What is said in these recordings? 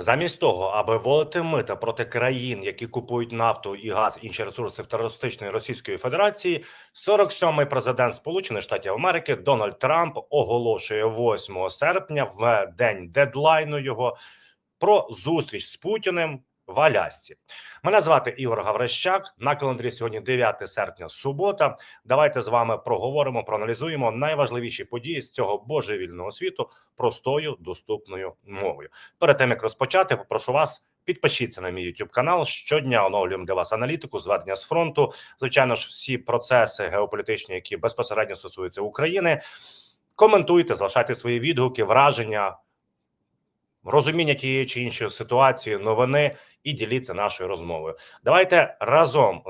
Замість того, аби волити мита проти країн, які купують нафту і газ, інші ресурси в терористичної Російської Федерації, 47-й президент Сполучених Штатів Америки Дональд Трамп оголошує 8 серпня в день дедлайну його про зустріч з Путіним в. Мене звати Ігор Гаврищак. На календарі сьогодні 9 серпня, субота. Давайте з вами проговоримо, проаналізуємо найважливіші події з цього божевільного світу простою доступною мовою. Перед тим як розпочати, попрошу вас. Підпишіться на мій YouTube канал. Щодня оновлюємо для вас аналітику, зведення з фронту. Звичайно ж, всі процеси геополітичні, які безпосередньо стосуються України. Коментуйте, залишайте свої відгуки, враження, розуміння тієї чи іншої ситуації, новини і діліться нашою розмовою. Давайте разом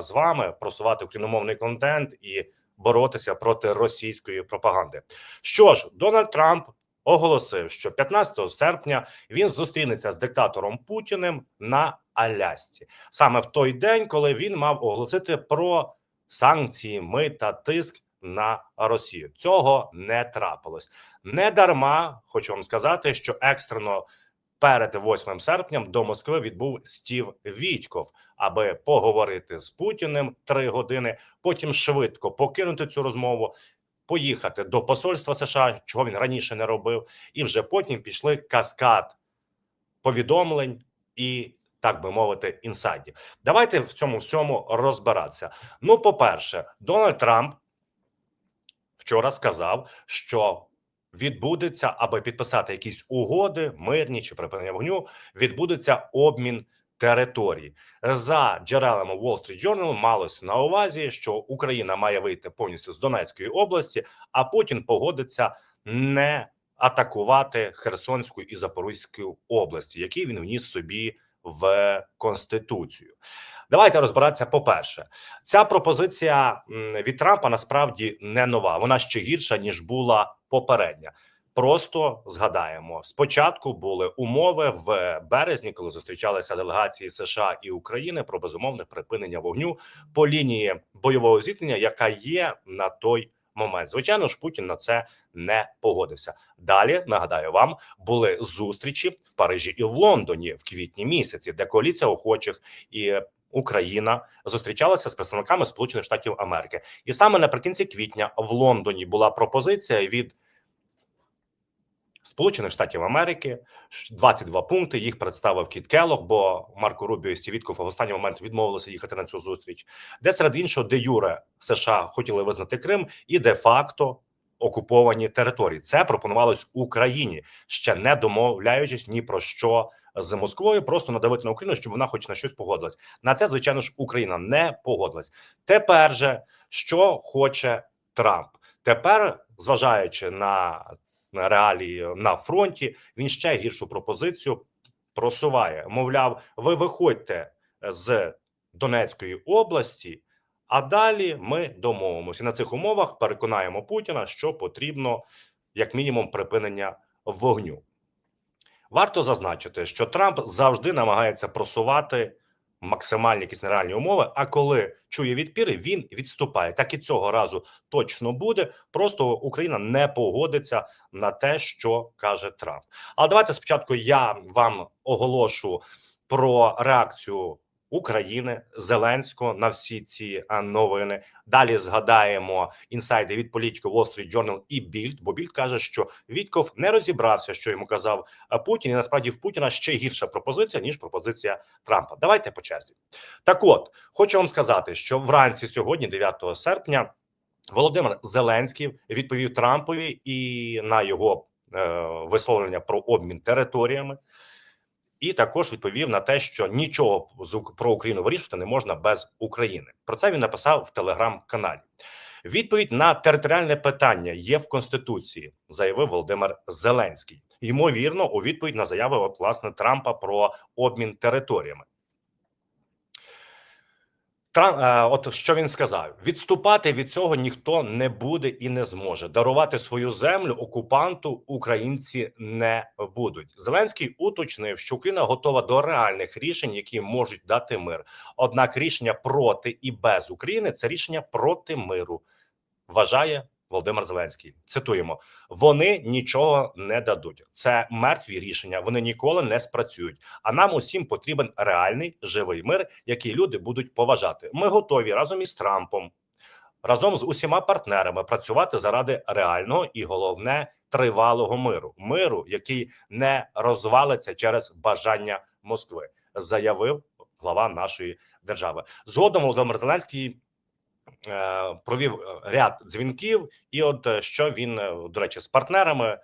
з, вами просувати україномовний контент і боротися проти російської пропаганди. Що ж, Дональд Трамп оголосив, що 15 серпня він зустрінеться з диктатором Путіним на Алясці саме в той день, коли він мав оголосити про санкції, мита, тиск на Росію. Цього не трапилось. Не дарма хочу вам сказати, що екстрено перед 8 серпням до Москви відбув Стів Вітьков, аби поговорити з Путіним три години. Потім швидко покинути цю розмову, поїхати до посольства США, чого він раніше не робив, і вже потім пішли каскад повідомлень і. Так би мовити, інсайдів. Давайте в цьому всьому розбиратися. Ну, по-перше, Дональд Трамп вчора сказав, що відбудеться, аби підписати якісь угоди, мирні чи припинення вогню, відбудеться обмін територій. За джерелами Wall Street Journal малося на увазі, що Україна має вийти повністю з Донецької області, а Путін погодиться не атакувати Херсонську і Запорізьку області, які він вніс собі в конституцію. Давайте розбиратися. По перше, ця пропозиція від Трампа насправді не нова. Вона ще гірша ніж була попередня. Просто згадаємо: спочатку були умови в березні, коли зустрічалися делегації США і України про безумовне припинення вогню по лінії бойового зіткнення, яка є на той момент. Звичайно ж, Путін на це не погодився. Далі нагадаю вам, були зустрічі в Парижі і в Лондоні в квітні місяці, де коаліція охочих і Україна зустрічалася з представниками Сполучених Штатів Америки, і саме наприкінці квітня в Лондоні була пропозиція від Сполучених Штатів Америки 22 пункти. Їх представив Кіт Келлог, бо Марко Рубіо і Стівітков в останній момент відмовилися їхати на цю зустріч, де серед іншого, де Юре США хотіли визнати Крим і де факто окуповані території. Це пропонувалось Україні, ще не домовляючись ні про що з Москвою, просто надавити на Україну, щоб вона хоч на щось погодилась. На це, звичайно ж, Україна не погодилась. Тепер же що хоче Трамп? Тепер, зважаючи на реалії на фронті, він ще гіршу пропозицію просуває. Мовляв, ви виходьте з Донецької області, а далі ми домовимося. На цих умовах переконаємо Путіна, що потрібно як мінімум припинення вогню. Варто зазначити, що Трамп завжди намагається просувати максимальні якісь нереальні умови. А коли чує відпіри, він відступає. Так і цього разу точно буде. Просто Україна не погодиться на те, що каже Трамп. Але давайте спочатку я вам оголошу про реакцію. України Зеленського на всі ці новини. Далі згадаємо інсайди від політиків Wall Street Journal і Більд. Бо Більд каже, що Вітков не розібрався, що йому казав Путін. І насправді в Путіна ще гірша пропозиція ніж пропозиція Трампа. Давайте по черзі. Так, от хочу вам сказати, що вранці сьогодні, 9 серпня, Володимир Зеленський відповів Трампові і на його е, висловлення про обмін територіями. І також відповів на те, що нічого про Україну вирішувати не можна без України. Про це він написав в телеграм-каналі. Відповідь на територіальне питання є в конституції, заявив Володимир Зеленський. Ймовірно, у відповідь на заяви от, власне Трампа про обмін територіями. Трам, е, от що він сказав: відступати від цього ніхто не буде і не зможе. Дарувати свою землю окупанту українці не будуть. Зеленський уточнив, що Україна готова до реальних рішень, які можуть дати мир. Однак рішення проти і без України це рішення проти миру, вважає Володимир Зеленський. Цитуємо: вони нічого не дадуть. Це мертві рішення. Вони ніколи не спрацюють. А нам усім потрібен реальний живий мир, який люди будуть поважати. Ми готові разом із Трампом, разом з усіма партнерами працювати заради реального і головне тривалого миру, миру, який не розвалиться через бажання Москви, заявив глава нашої держави. Згодом Володимир Зеленський провів е, ряд дзвінків, і от е, що він е, до речі з партнерами е,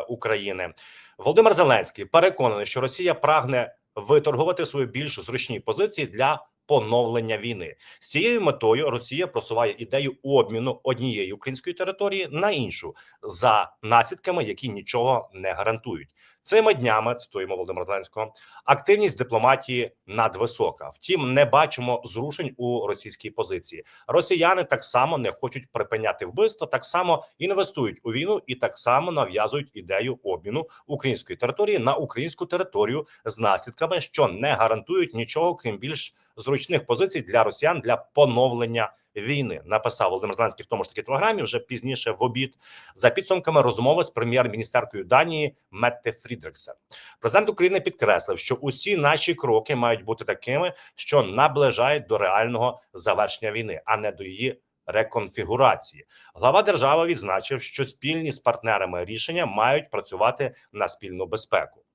України Володимир Зеленський переконаний, що Росія прагне виторгувати свої більш зручні позиції для поновлення війни. З цією метою Росія просуває ідею обміну однієї української території на іншу за наслідками, які нічого не гарантують. Цими днями цитуємо Володимира Зеленського. Активність дипломатії надвисока. Втім, не бачимо зрушень у російській позиції. Росіяни так само не хочуть припиняти вбивства, так само інвестують у війну і так само нав'язують ідею обміну української території на українську територію з наслідками, що не гарантують нічого, крім більш зручних позицій для росіян для поновлення війни. Написав Володимир Зеленський в тому ж таки телеграмі вже пізніше в обід за підсумками розмови з прем'єр-міністеркою Данії Метте Фрідриксен. Президент України підкреслив, що усі наші кроки мають бути такими, що наближають до реального завершення війни, а не до її. Реконфігурації глава держави відзначив, що спільні з партнерами рішення мають працювати на спільну безпеку.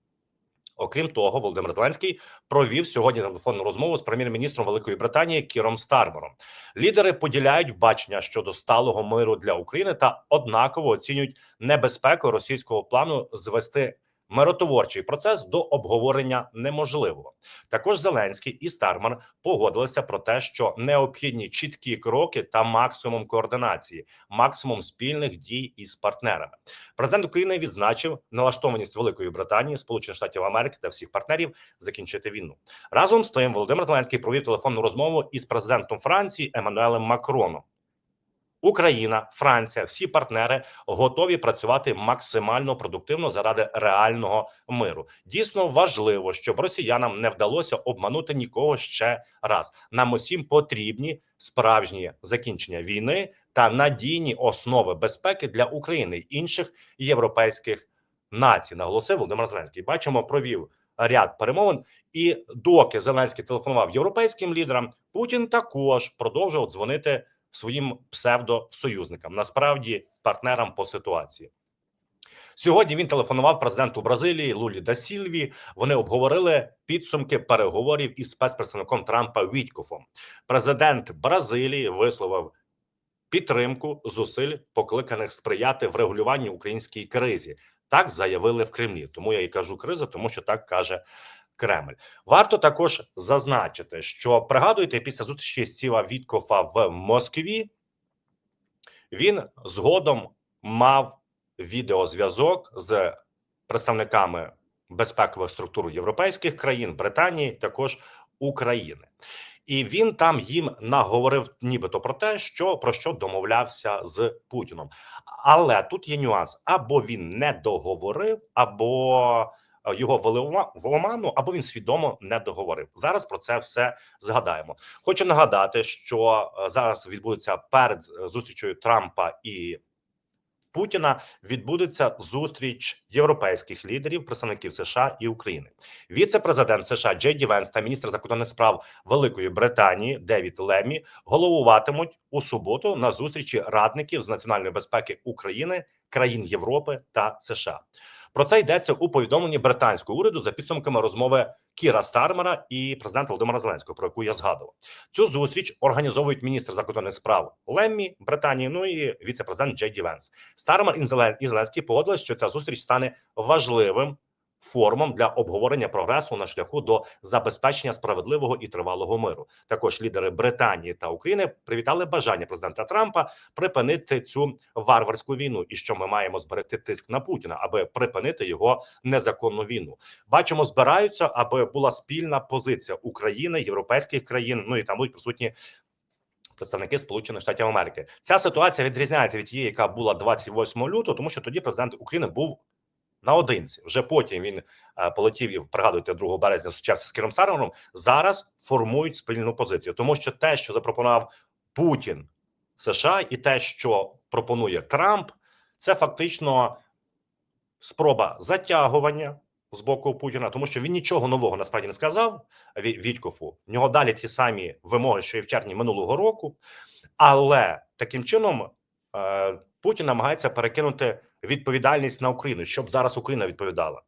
Окрім того, Володимир Зеленський провів сьогодні телефонну розмову з прем'єр-міністром Великої Британії Кіром Стармером. Лідери поділяють бачення щодо сталого миру для України та однаково оцінюють небезпеку російського плану звести миротворчий процес до обговорення неможливо. Також Зеленський і Стармер погодилися про те, що необхідні чіткі кроки та максимум координації, максимум спільних дій із партнерами. Президент України відзначив налаштованість Великої Британії, Сполучених Штатів Америки та всіх партнерів закінчити війну. Разом з тим, Володимир Зеленський провів телефонну розмову із президентом Франції Еммануелем Макроном. Україна, Франція, всі партнери готові працювати максимально продуктивно заради реального миру. Дійсно важливо, щоб росіянам не вдалося обманути нікого ще раз. Нам усім потрібні справжні закінчення війни та надійні основи безпеки для України й інших європейських націй. Наголосив Володимир Зеленський. Бачимо, провів ряд перемовин. І доки Зеленський телефонував європейським лідерам, Путін також продовжував дзвонити своїм псевдосоюзникам, насправді партнерам по ситуації. Сьогодні він телефонував президенту Бразилії Лулі да Сільві. Вони обговорили підсумки переговорів із спецпредставником Трампа Вітькофом. Президент Бразилії висловив підтримку зусиль, покликаних сприяти врегулюванні українській кризі. Так заявили в Кремлі. Тому я і кажу криза, тому що так каже Кремль. Варто також зазначити, що пригадуєте, після зустрічі Стіва Віткофа в Москві він згодом мав відеозв'язок з представниками безпекових структур європейських країн, Британії, також України. І він там їм наговорив, нібито про те, що про що домовлявся з Путіном. Але тут є нюанс: або він не договорив, або його ввели в оману, або він свідомо не договорив. Зараз про це все згадаємо. Хочу нагадати, що е, зараз відбудеться перед е, зустрічю Трампа і Путіна відбудеться зустріч європейських лідерів, представників США і України. Віце-президент США Джей Ді Венс та міністр закордонних справ Великої Британії Девід Лемі головуватимуть у суботу на зустрічі радників з національної безпеки України, країн Європи та США. Про це йдеться у повідомленні британського уряду за підсумками розмови Кіра Стармера і президента Володимира Зеленського, про яку я згадував. Цю зустріч організовують міністр закордонних справ Леммі Британії. Ну і віце-президент Джей Ді Венс. Стармер і Зелен- і Зеленський погодились, що ця зустріч стане важливим форумом для обговорення прогресу на шляху до забезпечення справедливого і тривалого миру. Також лідери Британії та України привітали бажання президента Трампа припинити цю варварську війну, і що ми маємо зберегти тиск на Путіна, аби припинити його незаконну війну. Бачимо, збираються, аби була спільна позиція України, європейських країн. Ну і там будуть присутні. Представники Сполучених Штатів Америки ця ситуація відрізняється від тієї, яка була 28 лютого, тому що тоді президент України був наодинці. Вже потім він е, полетів і пригадуйте 2 березня зустрічався з Кіром Стармером. Зараз формують спільну позицію, тому що те, що запропонував Путін США, і те, що пропонує Трамп, це фактично спроба затягування з боку Путіна, тому що він нічого нового насправді не сказав Ві- Вітькофу. В нього далі ті самі вимоги, що і в червні минулого року, але таким чином Путін намагається перекинути відповідальність на Україну, щоб зараз Україна відповідала.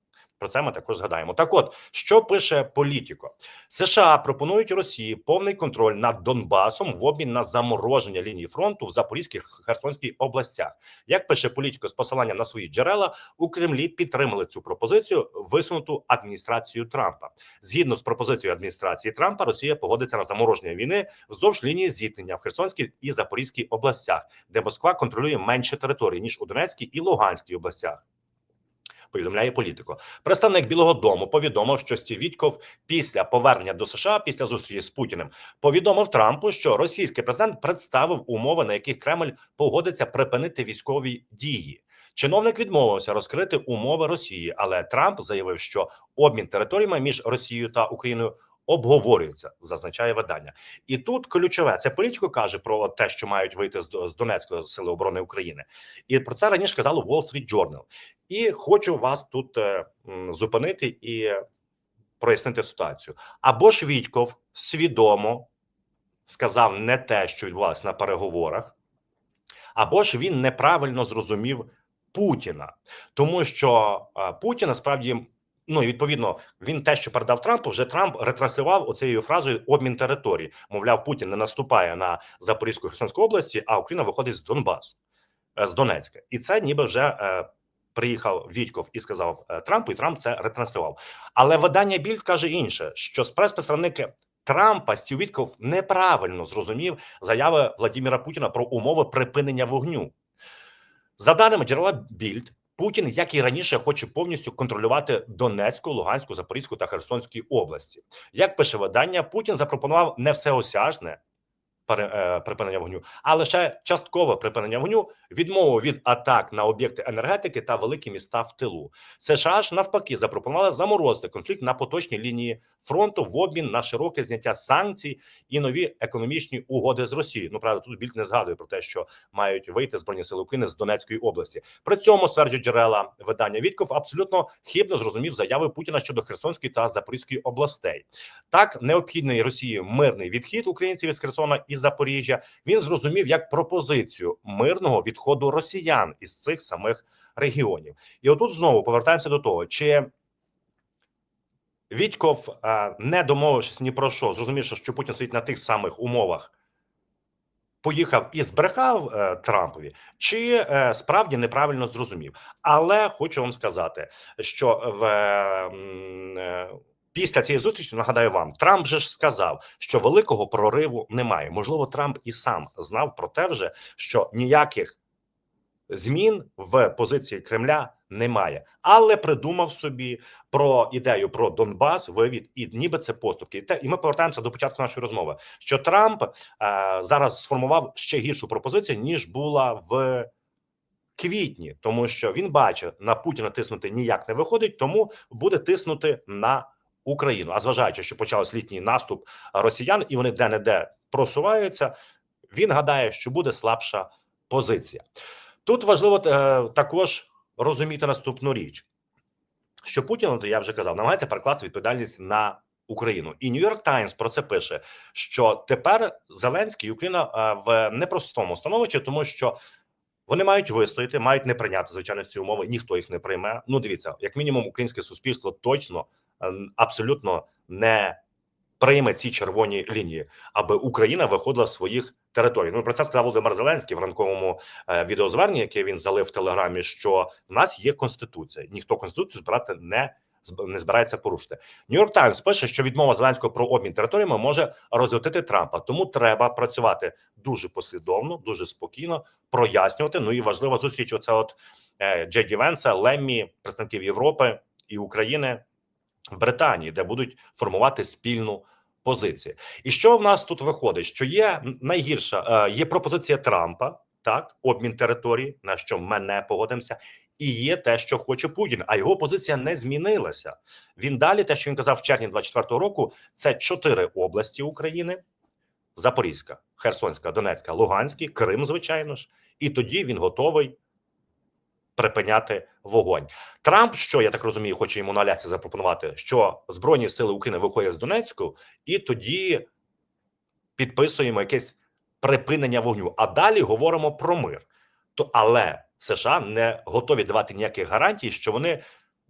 Про це ми також згадаємо. Так, от що пише Політіко, США пропонують Росії повний контроль над Донбасом в обмін на замороження лінії фронту в Запорізькій Херсонській областях. Як пише Політіко з посиланням на свої джерела, у Кремлі підтримали цю пропозицію, висунуту адміністрацією Трампа. Згідно з пропозицією адміністрації Трампа, Росія погодиться на замороження війни вздовж лінії зіткнення в Херсонській і Запорізькій областях, де Москва контролює менше територій ніж у Донецькій і Луганській областях. Повідомляє політико. Представник Білого Дому повідомив, що Стівітьков після повернення до США після зустрічі з Путіним повідомив Трампу, що російський президент представив умови, на яких Кремль погодиться припинити військові дії. Чиновник відмовився розкрити умови Росії, але Трамп заявив, що обмін територіями між Росією та Україною обговорюється, зазначає видання. І тут ключове це політико каже про те, що мають вийти з До- Донецької сили оборони України, і про це раніше казало Wall Street Journal. І хочу вас тут е, зупинити і прояснити ситуацію. Або ж Вітьков свідомо сказав не те, що відбувалося на переговорах, або ж він неправильно зрозумів Путіна, тому що е, Путін насправді. Ну і відповідно він те, що передав Трампу, вже Трамп ретранслював оцією фразою обмін територій. Мовляв, Путін не наступає на Запорізьку Херсонську області, а Україна виходить з Донбасу, е, з Донецька, і це ніби вже е, приїхав Вітьков і сказав е, Трампу, і Трамп це ретранслював. Але видання Більд каже інше: що спецпредставник Трампа Стів Вітков неправильно зрозумів заяви Владимира Путіна про умови припинення вогню. За даними джерела Більд, Путін, як і раніше, хоче повністю контролювати Донецьку, Луганську, Запорізьку та Херсонські області. Як пише видання, Путін запропонував не всеосяжне припинення вогню, а лише часткове припинення вогню, відмову від атак на об'єкти енергетики та великі міста в тилу. США ж навпаки запропонували заморозити конфлікт на поточній лінії фронту в обмін на широке зняття санкцій і нові економічні угоди з Росією. Ну правда, тут більш не згадує про те, що мають вийти збройні сили України з Донецької області. При цьому стверджують джерела видання Вітков абсолютно хибно зрозумів заяви Путіна щодо Херсонської та Запорізької областей. Так, необхідний Росії мирний відхід українців із Херсона і Запоріжжя. Він зрозумів як пропозицію мирного відходу росіян із цих самих регіонів. І отут знову повертаємося до того, чи Вітьков, е, не домовившись ні про що, зрозумівши, що Путін стоїть на тих самих умовах. Поїхав і збрехав е, Трампові, чи е, справді неправильно зрозумів. Але хочу вам сказати, що в після цієї зустрічі нагадаю вам, Трамп же ж сказав, що великого прориву немає. Можливо, Трамп і сам знав про те, вже що ніяких змін в позиції Кремля немає, але придумав собі про ідею про Донбас, вивід і ніби це поступки. І те, і ми повертаємося до початку нашої розмови. Що Трамп е, зараз сформував ще гіршу пропозицію ніж була в квітні, тому що він бачить на Путіна тиснути ніяк не виходить, тому буде тиснути на Україну. А зважаючи, що почався літній наступ росіян, і вони де не де просуваються. Він гадає, що буде слабша позиція. Тут важливо е, також розуміти наступну річ, що Путін, от я вже казав, намагається перекласти відповідальність на Україну. І Нью-Йорк Таймс про це пише: що тепер Зеленський і Україна е, в непростому становищі, тому що вони мають вистояти, мають не прийняти звичайно ці умови. Ніхто їх не прийме. Ну, дивіться, як мінімум, українське суспільство точно абсолютно не прийме ці червоні лінії, аби Україна виходила з своїх територій. Ну про це сказав Володимир Зеленський в ранковому е, відеозверненні, яке він залив в телеграмі. Що в нас є конституція, ніхто конституцію збирати не не збирається порушити. Нью-Йорк Таймс пише, що відмова Зеленського про обмін територіями може розлютити Трампа. Тому треба працювати дуже послідовно, дуже спокійно, прояснювати. Ну і важлива зустріч. Оце от е, Джеді Венса, Леммі, представників Європи і України в Британії, де будуть формувати спільну позицію. І що в нас тут виходить? Що є найгірша, е, є пропозиція Трампа, так, обмін території, на що ми не погодимося, і є те, що хоче Путін. А його позиція не змінилася. Він далі, те, що він казав в червні 24-го року, це чотири області України: Запорізька, Херсонська, Донецька, Луганський, Крим, звичайно ж, і тоді він готовий припиняти вогонь. Трамп, що я так розумію, хоче йому на аляці запропонувати, що збройні сили України виходять з Донецьку, і тоді підписуємо якесь припинення вогню. А далі говоримо про мир. То але США не готові давати ніяких гарантій, що вони е,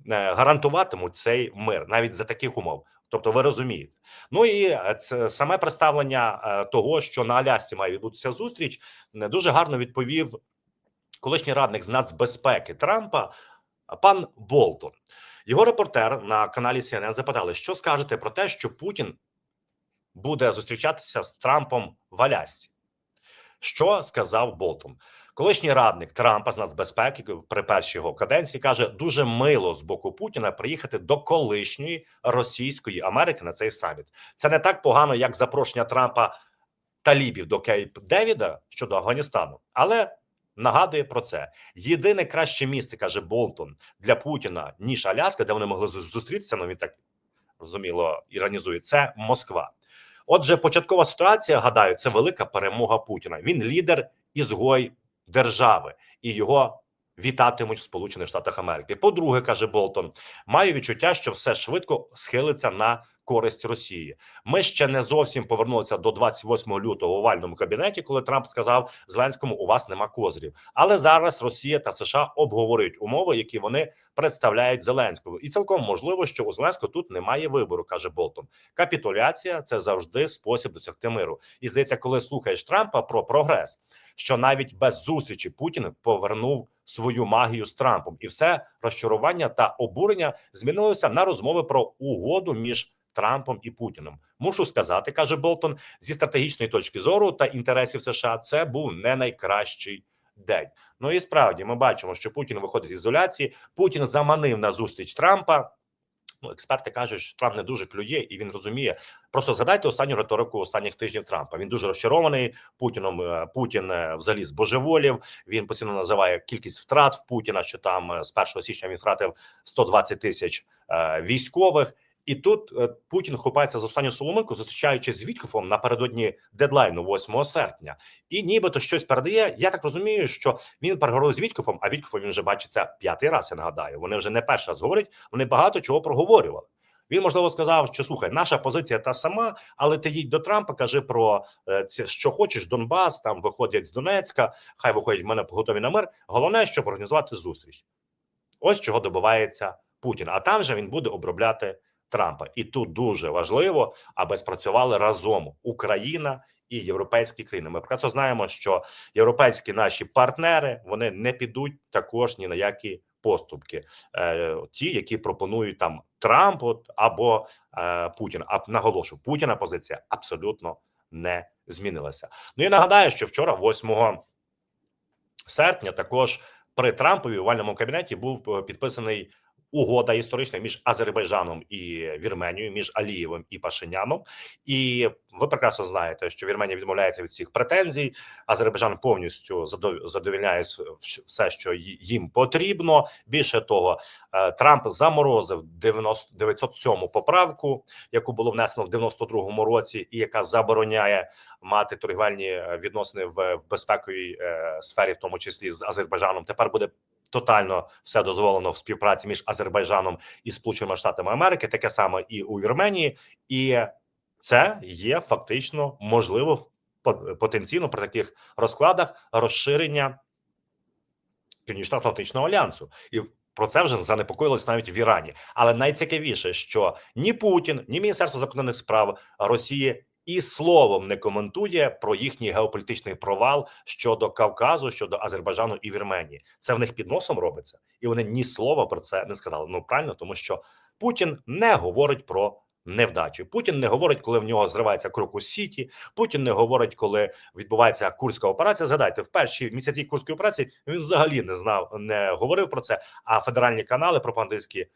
гарантуватимуть цей мир навіть за таких умов. Тобто, ви розумієте. Ну і е, це саме представлення е, того, що на Алясці має відбутися зустріч, не дуже гарно відповів колишній радник з нацбезпеки Трампа, пан Болтон. Його репортер на каналі CNN запитали, що скажете про те, що Путін буде зустрічатися з Трампом в Алясці. Що сказав Болтон? Колишній радник Трампа з нацбезпеки при першій його каденції каже: дуже мило з боку Путіна приїхати до колишньої російської Америки на цей саміт. Це не так погано, як запрошення Трампа талібів до Кейп Девіда щодо Афганістану, але нагадує про це. Єдине краще місце каже Болтон для Путіна ніж Аляска, де вони могли зустрітися. Ну він так розуміло іронізує. Це Москва. Отже, початкова ситуація, гадаю, це велика перемога Путіна. Він лідер ізгой держави, і його вітатимуть в Сполучених Штатах Америки. По-друге, каже Болтон, маю відчуття, що все швидко схилиться на користь Росії. Ми ще не зовсім повернулися до 28 лютого в овальному кабінеті, коли Трамп сказав Зеленському: у вас нема козирів. Але зараз Росія та США обговорюють умови, які вони представляють Зеленському, і цілком можливо, що у Зеленського тут немає вибору, каже Болтон. Капітуляція це завжди спосіб досягти миру. І здається, коли слухаєш Трампа про прогрес, що навіть без зустрічі Путін повернув свою магію з Трампом, і все розчарування та обурення змінилося на розмови про угоду між Трампом і Путіним. Мушу сказати, каже Болтон, зі стратегічної точки зору та інтересів США, це був не найкращий день. Ну і справді ми бачимо, що Путін виходить з ізоляції. Путін заманив на зустріч Трампа. Ну, експерти кажуть, що Трамп не дуже клює, і він розуміє. Просто згадайте останню риторику останніх тижнів Трампа. Він дуже розчарований Путіном. Е, Путін е, взагалі збожеволів. Він постійно називає кількість втрат в Путіна. Що там е, з 1 січня він втратив 120 тисяч військових. І тут е, Путін хопається за останню соломинку, зустрічаючись з Віткофом напередодні дедлайну, 8 серпня, і нібито щось передає. Я так розумію, що він переговорив з Віткофом, а Віткофом він вже бачиться п'ятий раз. Я нагадаю. Вони вже не перший раз говорять. Вони багато чого проговорювали. Він можливо сказав, що слухай, наша позиція та сама, але ти їдь до Трампа, кажи про е, це, що хочеш. Донбас там виходять з Донецька. Хай виходять в мене готові на мир. Головне, щоб організувати зустріч. Ось чого добивається Путін. А там же він буде обробляти Трампа. І тут дуже важливо, аби спрацювали разом Україна і європейські країни. Ми прекрасно знаємо, що європейські наші партнери вони не підуть також ні на які поступки, е, ті, які пропонують там Трамп от, або е, Путін. А наголошу, Путіна позиція абсолютно не змінилася. Ну і нагадаю, що вчора, 8 серпня, також при Трампові в овальному кабінеті був е, підписаний угода історична між Азербайджаном і Вірменією, між Алієвим і Пашиняном. І ви прекрасно знаєте, що Вірменія відмовляється від всіх претензій. Азербайджан повністю задов- задовільняє все, що їм потрібно. Більше того, е, Трамп заморозив 90 907 поправку, яку було внесено в 92-му році, і яка забороняє мати торгівельні е, відносини в, в безпековій е, сфері, в тому числі з Азербайджаном. Тепер буде тотально все дозволено в співпраці між Азербайджаном і Сполученими Штатами Америки. Таке саме і у Вірменії, і це є фактично можливо по- потенційно при таких розкладах розширення Північно-Атлантичного альянсу і. Про це вже занепокоїлось навіть в Ірані. Але найцікавіше, що ні Путін, ні Міністерство закордонних справ Росії і словом не коментує про їхній геополітичний провал щодо Кавказу, щодо Азербайджану і Вірменії. Це в них під носом робиться, і вони ні слова про це не сказали. Ну правильно, тому що Путін не говорить про невдачі. Путін не говорить, коли в нього зривається крокус Сіті. Путін не говорить, коли відбувається курська операція. Згадайте, в перші місяці курської операції він взагалі не знав, не говорив про це. А федеральні канали пропагандистські,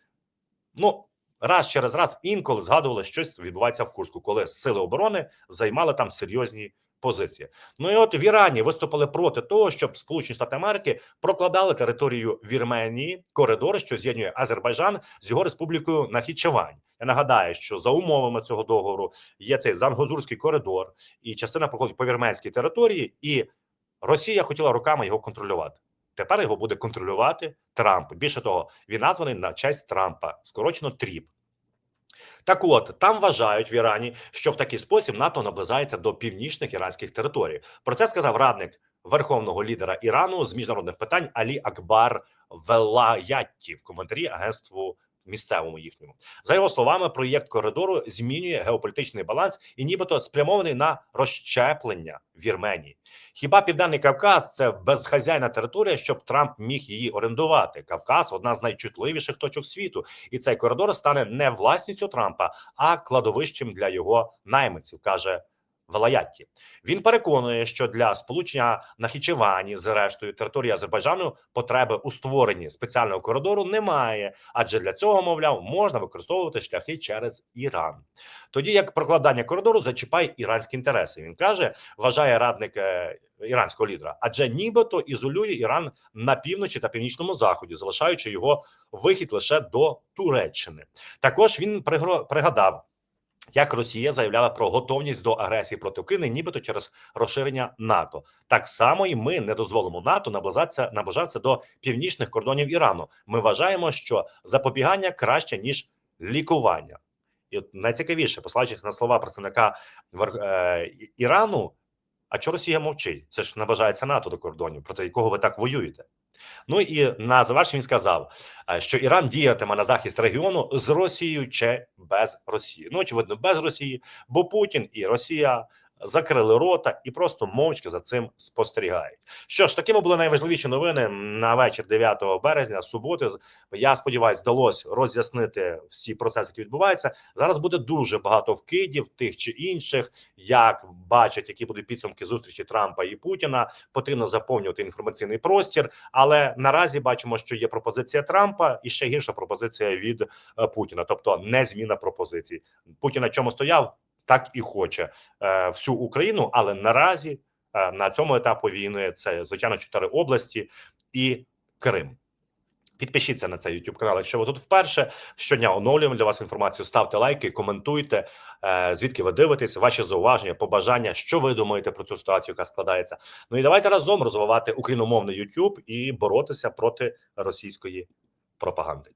ну раз через раз інколи згадували, що щось відбувається в Курську, коли сили оборони займали там серйозні позиції. Ну і от в Ірані виступили проти того, щоб Сполучені Штати Америки прокладали територію Вірменії коридор, що з'єднує Азербайджан з його республікою Нахічевань. Я нагадаю, що за умовами цього договору є цей Зангозурський коридор, і частина проходить по вірменській території, і Росія хотіла руками його контролювати. Тепер його буде контролювати Трамп. Більше того, він названий на честь Трампа, скорочено Тріп. Так от там вважають в Ірані, що в такий спосіб НАТО наближається до північних іранських територій. Про це сказав радник верховного лідера Ірану з міжнародних питань Алі Акбар Велаятті в коментарі агентству місцевому їхньому. За його словами, проєкт коридору змінює геополітичний баланс і нібито спрямований на розщеплення Вірменії. Хіба південний Кавказ це безхазяйна територія, щоб Трамп міг її орендувати? Кавказ одна з найчутливіших точок світу, і цей коридор стане не власністю Трампа, а кладовищем для його найманців, каже. Велаятті він переконує, що для сполучення Нахічевані з рештою території Азербайджану потреби у створенні спеціального коридору немає, адже для цього, мовляв, можна використовувати шляхи через Іран. Тоді як прокладання коридору зачіпає іранські інтереси. Він каже, вважає радник е, іранського лідера, адже нібито ізолює Іран на півночі та північному заході, залишаючи його вихід лише до Туреччини. Також він пригадав. Як Росія заявляла про готовність до агресії проти України, нібито через розширення НАТО, так само і ми не дозволимо НАТО наближатися наближатися до північних кордонів Ірану. Ми вважаємо, що запобігання краще ніж лікування. І от найцікавіше, послаючись на слова представника е, Ірану. А чого Росія мовчить? Це ж наближається НАТО до кордонів, проти якого ви так воюєте. Ну і на завершення він сказав, е, що Іран діятиме на захист регіону з Росією чи без Росії. Ну очевидно, без Росії, бо Путін і Росія закрили рота і просто мовчки за цим спостерігають. Що ж, такими були найважливіші новини на вечір 9 березня, суботи. Я сподіваюся, вдалося роз'яснити всі процеси, які відбуваються. Зараз буде дуже багато вкидів тих чи інших, як бачать, які будуть підсумки зустрічі Трампа і Путіна. Потрібно заповнювати інформаційний простір. Але наразі бачимо, що є пропозиція Трампа і ще гірша пропозиція від е, Путіна, тобто не зміна пропозицій. Путін на чому стояв, так і хоче е, всю Україну, але наразі е, на цьому етапу війни це звичайно чотири області і Крим. Підпишіться на цей YouTube канал, якщо ви тут вперше. Щодня оновлюємо для вас інформацію. Ставте лайки, коментуйте, е, звідки ви дивитесь, ваші зауваження, побажання, що ви думаєте про цю ситуацію, яка складається. Ну і давайте разом розвивати україномовний YouTube і боротися проти російської пропаганди.